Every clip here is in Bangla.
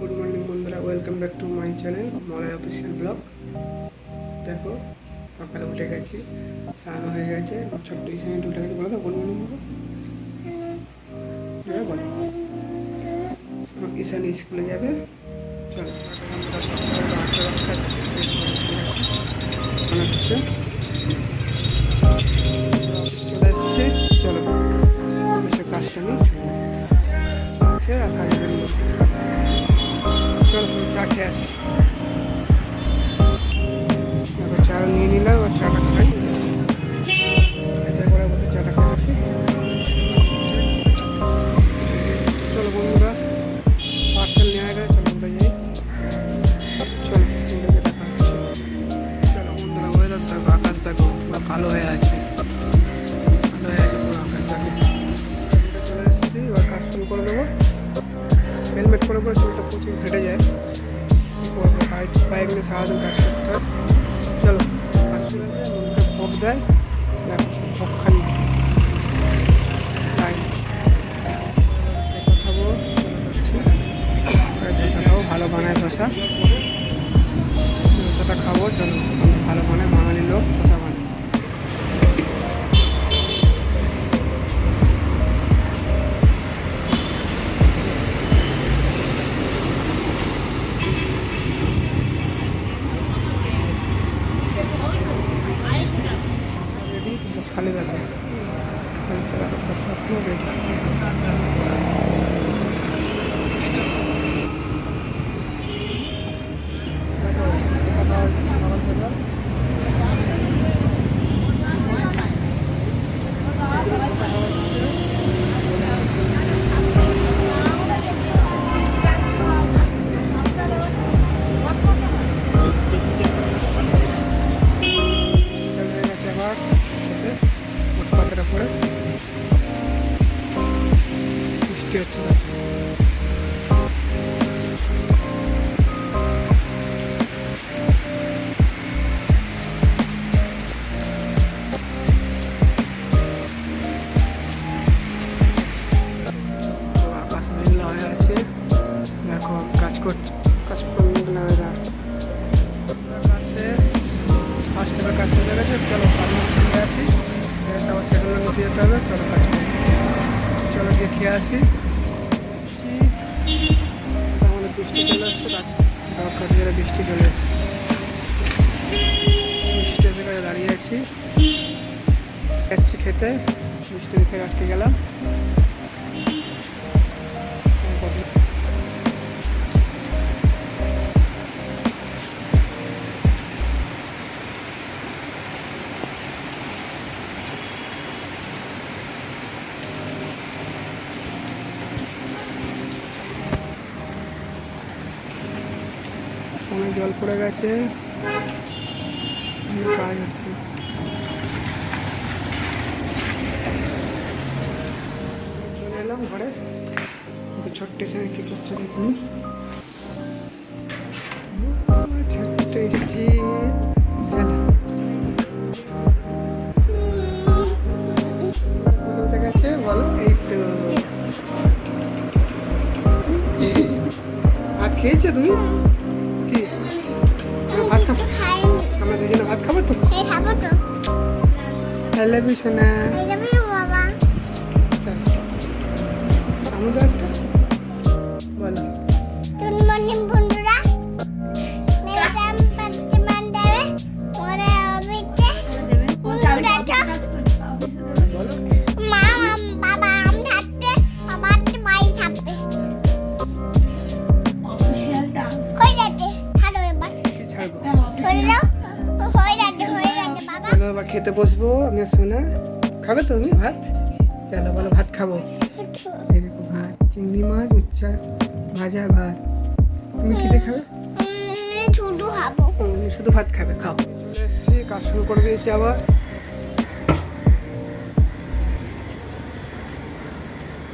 গুড মর্নিং বন্ধুরা। Welcome back to my channel Malay official blog দেখো, সকালে উঠে গেছি, স্নান হয়ে গেছে ছোট্ট ইসানি উঠে গেছে বলো তো গুড মর্নিং বলো। হ্যাঁ বলো। আমার স্কুলে যাবে। চলো আমরা সকালে বাইক ভোগ দেয় খাব ভালো বানায় ধোসা ধোসাটা খাব চলো ভালো বানায় বাঙালি লোক ধোসা হবে চলো কাজ চলো গিয়ে খেয়ে আসি। আমাদের বৃষ্টি চলে আসছে কাছে গেলে বৃষ্টি চলে বৃষ্টির বৃষ্টি এসে দাঁড়িয়ে আছি। যাচ্ছি খেতে, বৃষ্টি দেখে রাখতে গেলাম। জল পড়ে গেছে। কাজ হচ্ছে। চলে এলাম ঘরে। ছোট্ট এসে কি করছে দেখুন। ছোট্ট এসেছি। চলো কোথায় উঠে গেছে বলো এই তো। ভাত খেয়েছো তুমি? আমরা দুজনে ভাত খাব তো? আই লাভ ইউ সোনা আমাদের একটা এবার খেতে বসবো আমি সোনা। খাবে তো তুমি ভাত? চলো বলো ভাত খাব। এই দেখো ভাত চিংড়ি মাছ উচ্চা ভাজা ভাত। তুমি কি দিয়ে খাবে? শুধু খাব। শুধু ভাত খাবে খাও। চলে এসেছি কাজ শুরু করে দিয়েছি আবার।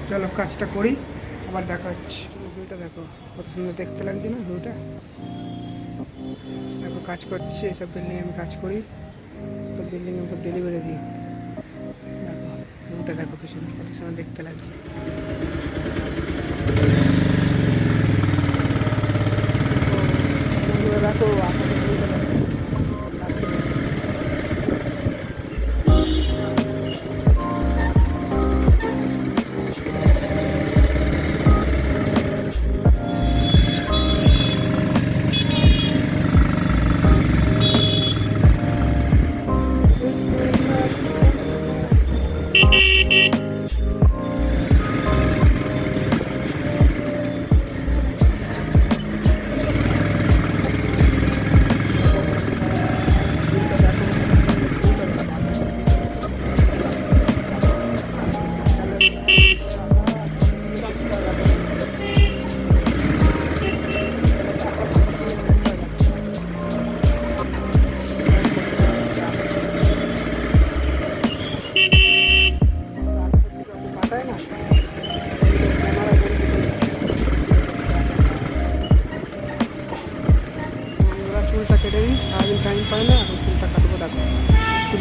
চলো কাজটা করি আবার দেখা হচ্ছে। ভিউটা দেখো কত সুন্দর দেখতে লাগছে না ভিউটা? দেখো কাজ করছি এসব নিয়ে আমি কাজ করি। সব বিল্ডিংয়ের উপর ডেলিভারি দিই রুমটা দেখো কি সুন্দর কত সুন্দর দেখতে লাগছে। দেখো আপনাদের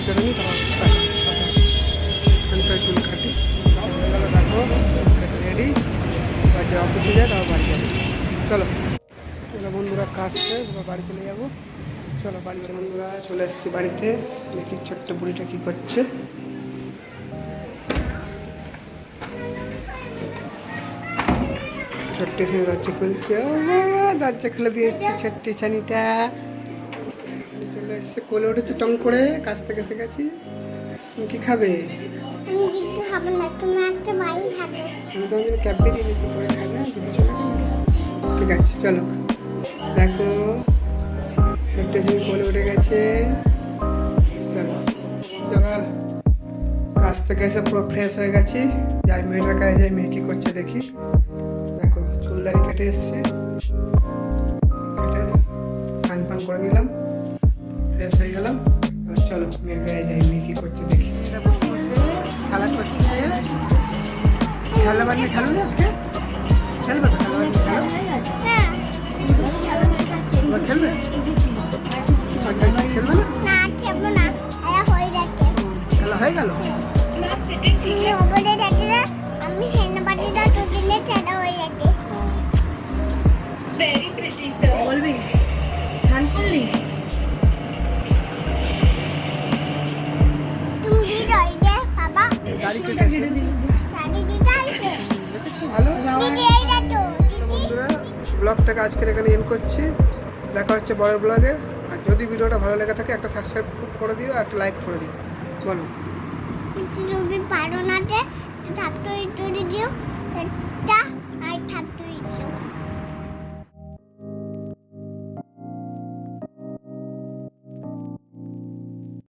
তারপর এখানটায় চুল কাটি দেখো রেডি এবার যে অফিসে যায় তারপর বাড়ি যাবে। চলো। চলো বন্ধুরা, কাজ শেষ, এবার বাড়ি চলে যাব। চলো বাড়ি বন্ধুরা চলে এসেছি বাড়িতে। দেখি ছোট্ট বুড়িটা কী করছে। ছোট্ট ছেলে দরজা খুলছে। দরজা খুলে দিয়েছে ছোট্ট ছানিটা। এসছে কোলে উঠেছে টং করে কাছ থেকে এসে গেছি তুমি কি খাবে? আমি কিন্তু খাব না তুমি একটা বাড়ি খাবে। আমি তোমার জন্য ক্যাব বেরিয়ে নিয়েছি করে খাবে যাবে। ঠিক আছে চলো। দেখো ছোট্ট ছেলে কোলে উঠে গেছে। চলো চলো। কাছ থেকে এসে পুরো ফ্রেশ হয়ে গেছি। যাই মেয়েটার কাছে যাই মেয়ে কি করছে দেখি। দেখো চুলদারি কেটে এসছে। কেটে স্নান পান করে নিলাম। ফ্রেশ হয়ে গেলাম। চলো মেয়ের গায়ে যাই মেয়ে কি করছে দেখি। খেলা করছে। খেলা বানিয়ে খেলো না আজকে? খেলবে তো খেলা বানিয়ে খেলো? খেলবে? খেলবে? না? খেলব না। হয়ে খেলা হয়ে গেল? আমি বাটিটা টুটিলে ছেড়া হয়ে যাচ্ছে sir. বলবি? বন্ধুরা ব্লগটাকে আজকের এখানে এন্ড করছি। দেখা হচ্ছে বড় ব্লগে। আর যদি ভিডিওটা ভালো লেগে থাকে একটা সাবস্ক্রাইব করে দিও আর একটা লাইক করে দিও। বলো। যদি পারো না দিও